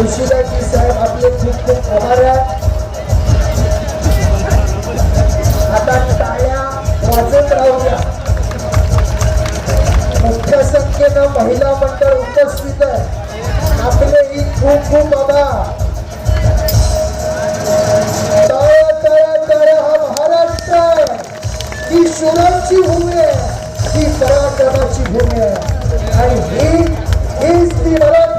तुळशीदासजी साहेब आपले खूप खूप आभार आता टाळ्या वाजत राहूया. मोठ्या संख्येनं महिला मंडळ उपस्थित आहे. आपले ही खूप खूप आभार. ही सुराची भूमी आहे. ही पराक्रमाची भूमी आहे. आणि ही हीच ती मला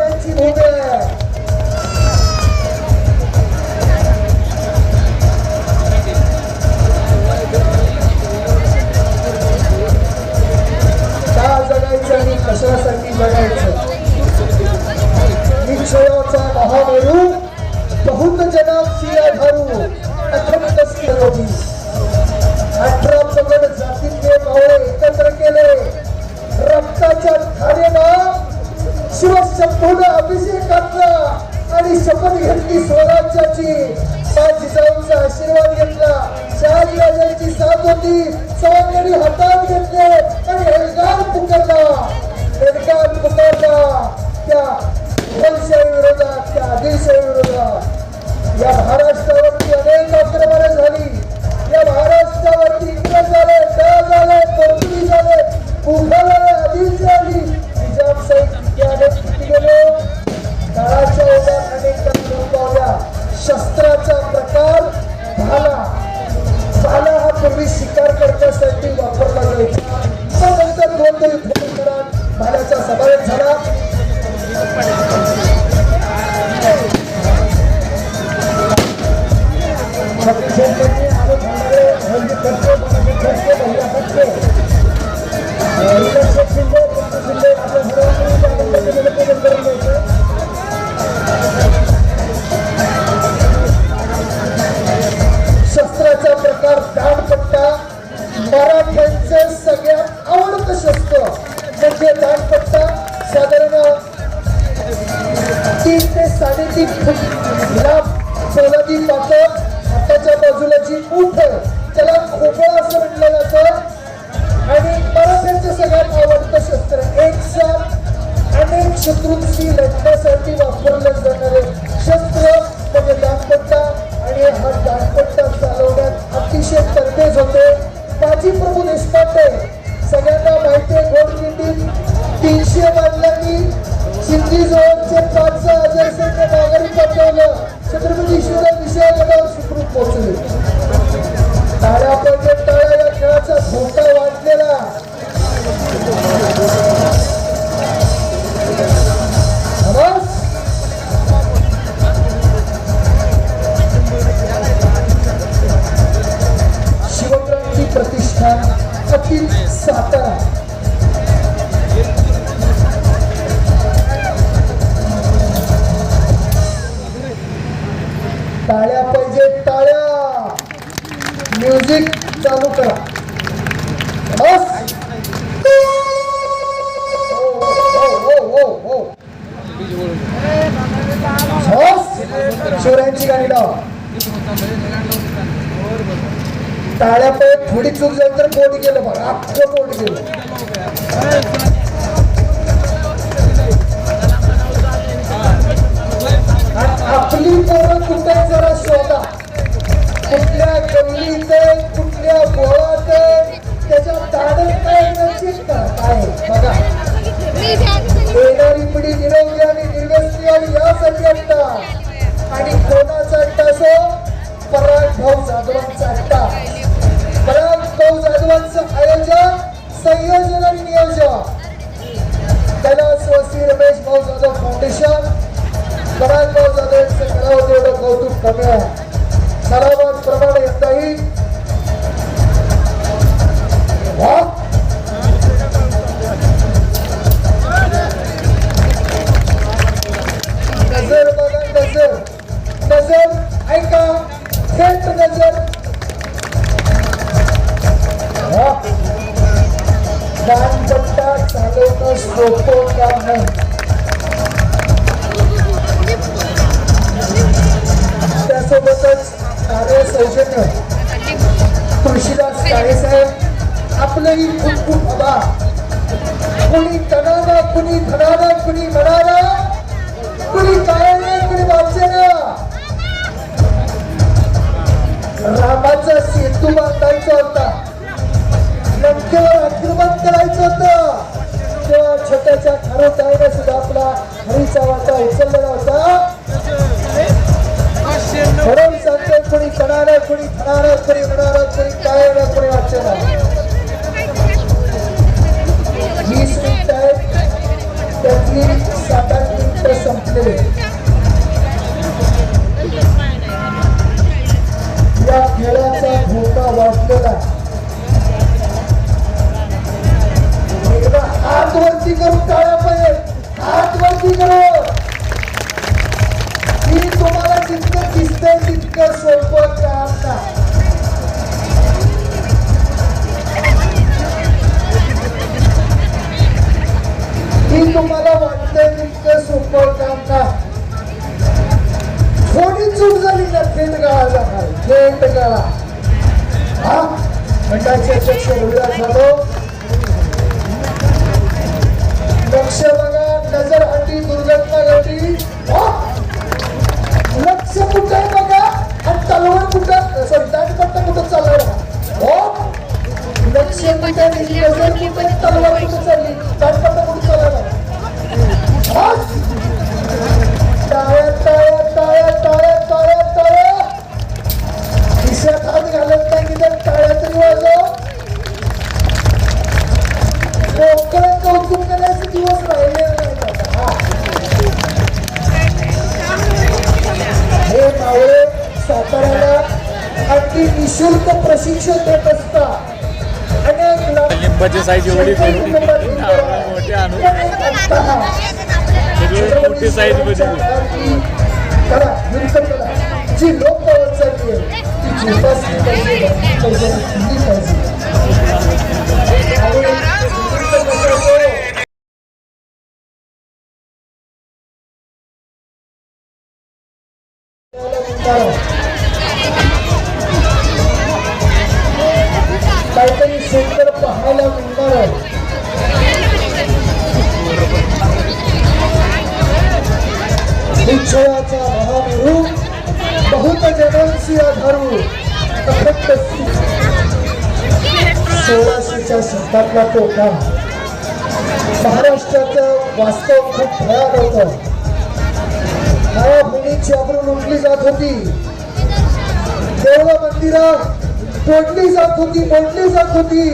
शस्त्राचा प्रकार दाणपट्टा मराठ्यांचं सगळ्यात आवडतं शस्त्र म्हणजे दाणपट्टा साधारण तीन ते साडेतीन फूट लाभ सोलादी पातळ शत्रूशी लढण्यासाठी वापरले जाणारे शस्त्र म्हणजे दानपट्टा आणि हा दानपट्टा चालवण्यात अतिशय तरतेज होते. माजी प्रभू देशपांडे सगळ्यांना माहिती आहे गोडकिंडीत तीनशे बांधल्यांनी शिंदी जवळचे पाच हजार सिंग नागरिक पटवलं छत्रपती शिवराय विषयाला सुखरूप पोहोचले. टाळ्या पडले टाळ्या या खेळाचा धोका वाढलेला. सचिन सातारा. right? कुणी म्हणाला? कुणी काय नाही कुणी वाचेना? रामाचा सेतू बांधायचा होता. लंकेवर आक्रमण करायचं होतं. तेव्हा छोट्याच्या खरोच आईने सुद्धा आपला हरीचा वाटा उचललेला होता ठरवून सांगतो कुणी कणार कुणी खणार कुणी होणार कुणी काय कुणी वाचणार त्यातली सात आठ मिनिटं या खेळाचा धोका वाढलेला एकदा हात वरती करून टाळ्या पाहिजे हात वरती करू मी तुम्हाला जितकं दिसतंय तितकं सोपं काम नाही मी तुम्हाला वाटतंय तितकं सोपं काम नाही थोडी चूक झाली ना थेट गाळा जाणार थेट गाळा. हा? मंडळाचे अध्यक्ष रविराज जाधव. लक्ष बघा नजर हटी दुर्घटना हा? लक्ष कुठं आहे बघा? आणि तलवार कुठं? सॉरी दाटपट्टा कुठं चालला? हो? लक्ष कुठं तलवार कुठं? निशुल्क प्रशिक्षण देत असतात अनेक लिंबाची साईज एवढी मोठी. कुटुंबातील आवळा मोठी आणू. अनेक असताना सगळी मोठी साईज करा जी लोक चालली आहे ती जोपासली पाहिजे. जनांशी आधारू सोळाशेच्या शतकातला तो काळ. महाराष्ट्राचं वास्तव खूप भयान होतं. भूमीची आपण आबरू लुटली जात होती. देवळा मंदिरात तोडली जात होती मोडली जात होती.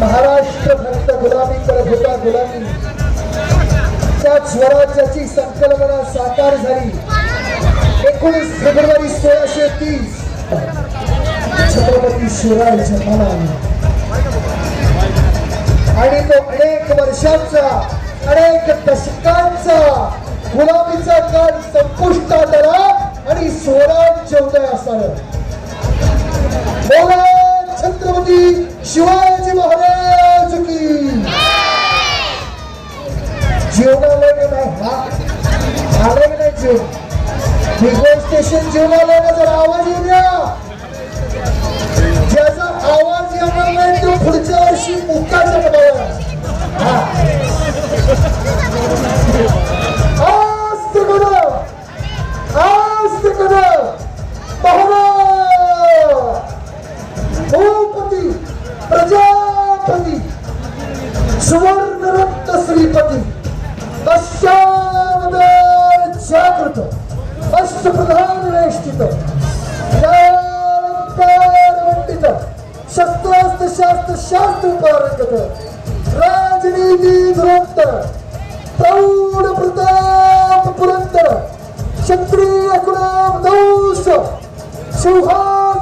महाराष्ट्र फक्त गुलामी करत होता गुलामी. त्या स्वराज्याची संकल्पना साकार झाली. एकोणीस फेब्रुवारी सोळाशे तीस छत्रपती शिवराय मनाने आणि तो अनेक वर्षांचा अनेक दशकांचा गुलामीचा काळ संपुष्टात आला आणि स्वराज्य उदय असावं छत्रपती शिवाजी महाराज की. जेवणालय नाही हा आलंय नाही जीवन बिगो स्टेशन जीवनाला ना जर आवाज येऊ द्या. ज्याचा आवाज येणार नाही तो पुढच्या वर्षी मुक्का डबाला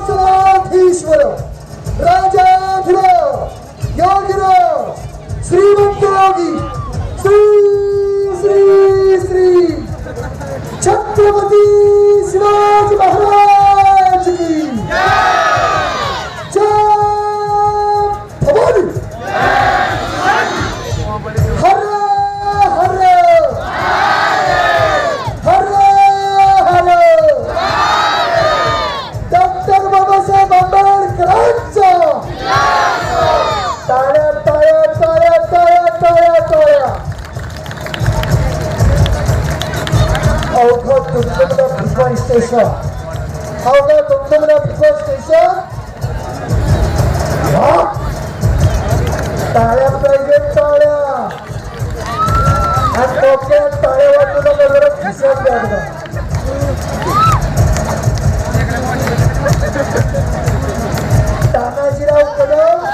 ರಾಜಾಧೀಶ್ವರ ರಾಜಾಧಿರ ಯೋಗಿರ ಶ್ರೀಮಂತರಾಗಿ ಶ್ರೀ ಶ್ರೀ ಶ್ರೀ ಛತ್ರಪತಿ ಶಿವಾಜಿ ಮಹಾರಾಜ್ ಕಿ స్టేషన్ అవునా తొమ్మిదిన పికో స్టేషన్ टाळ्या पाहिजे टाळ्या. आणि डोक्यात टाळ्या वाटून बरोबर खिशात काढला तानाजीराव कदम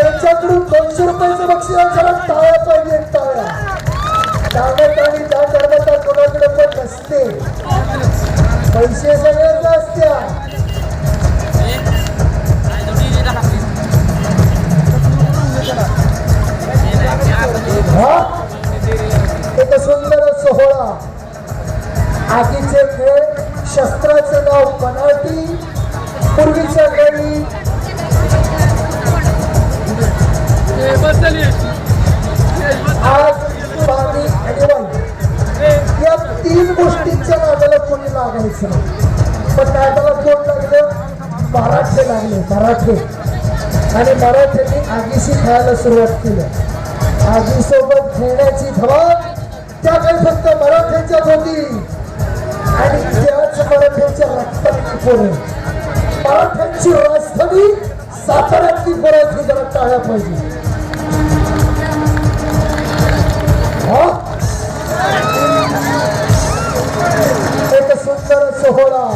यांच्याकडून दोनशे रुपयाचं बक्षीस झाला. टाळ्या पाहिजे टाळ्या. ताकद आणि त्या धर्माचा कोणाकडे पण नसते. पैसे सगळेच असत्या हवा. त्याकडे फक्त मराठ्यांच्याच होती आणि त्याच मराठ्यांच्या रक्ताची पोरं. मराठ्यांची राजधानी साताऱ्यातली बऱ्याच जरा टाळ्या पाहिजे. एक सुंदर सोहळा.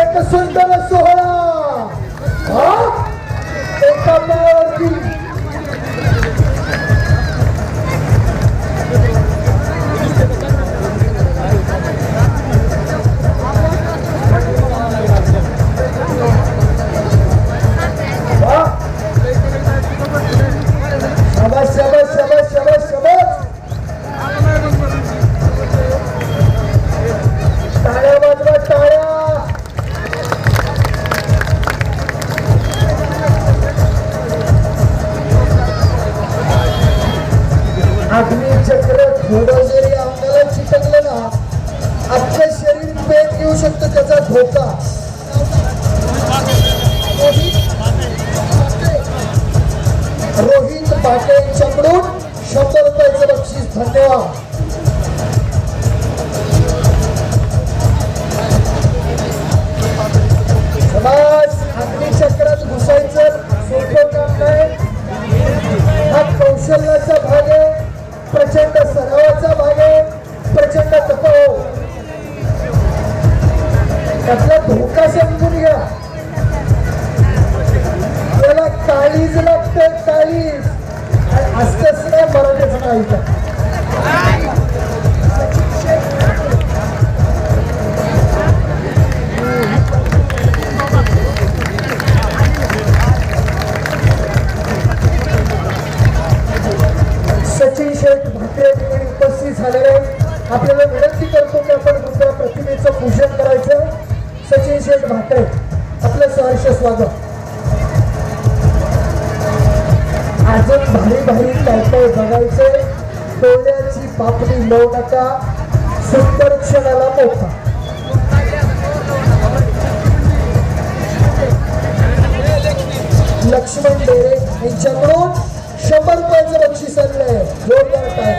ਇੱਕ ਸੁੰਦਰ ਸੋਹਣਾ कसला धोका समजून घ्या. त्याला काळीज लागत काळीज. असतच नाही मराठीच नाही सचिन शेठ भाकरे ठिकाणी उपस्थित झालेले आपल्याला विनंती करतो की आपण दुसऱ्या प्रतिमेचं पूजन करायचं. सचिन शेठ भाकरे आपलं सहर्ष स्वागत आज भारी भारी काय बघायचे डोळ्याची पापडी लावू नका सुंदर क्षणाला मोठा लक्ष्मण डेरे यांच्याकडून शंभर रुपयाचं बक्षीस आणलंय जोरदार काय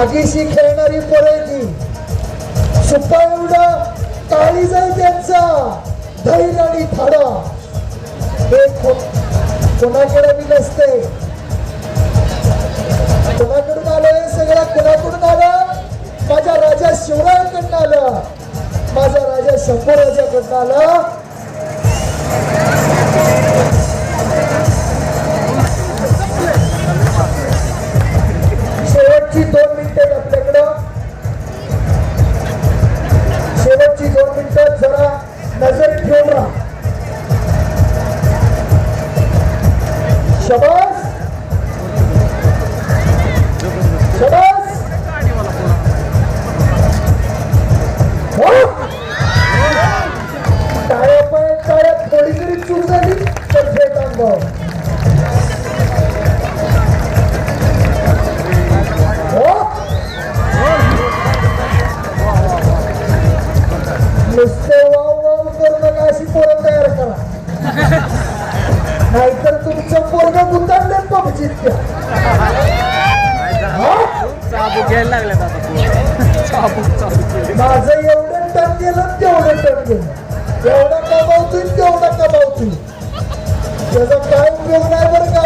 आगीशी खेळणारी पोरायची सुप्पा एवढा काळी जाईल त्यांचा. धैर्य आणि थाडा. हे कोणाकडे बी नसते. कोणाकडून आलं सगळ्या कोणाकडून आलं? माझ्या राजा शिवरायांकडनं आलं. माझा राजा शंभू राजाकडनं आलं. तुमचं पोरग गुंताडले पबजीत त्या हा? चाबूक घ्यायला लागल्यात आता. माझं एवढं टन गेलं तेवढं टन गेलं. एवढा कमावतोय तेवढा कमावतोय. त्याचा काय उपयोग नाही बरं का?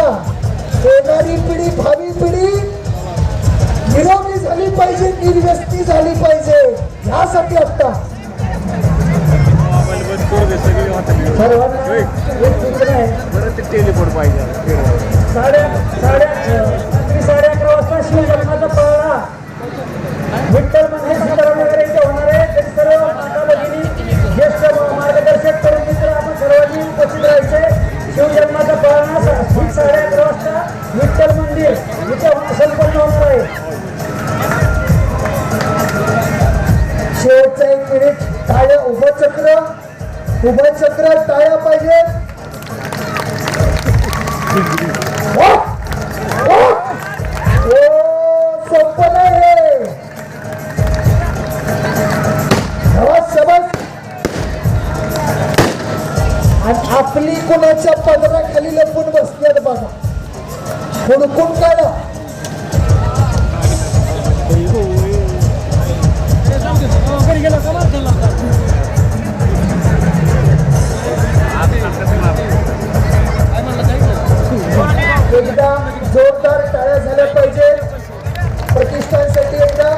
येणारी पिढी भावी पिढी निरोगी झाली पाहिजे निर्व्यस्ती झाली पाहिजे. ह्यासाठी आता मोबाईल सगळी वाटत सर्वांना ते टेलिफोन पाहिजे साडे साडे साडे अकरा वाजता शिवजन्माचा पाळणा विठ्ठल बसल्यात बघा हुडकून काढा घरी गेला का मार खाल्ला होता? एकदा जोरदार टाळ्या झाल्या पाहिजे प्रतिष्ठानसाठी एकदा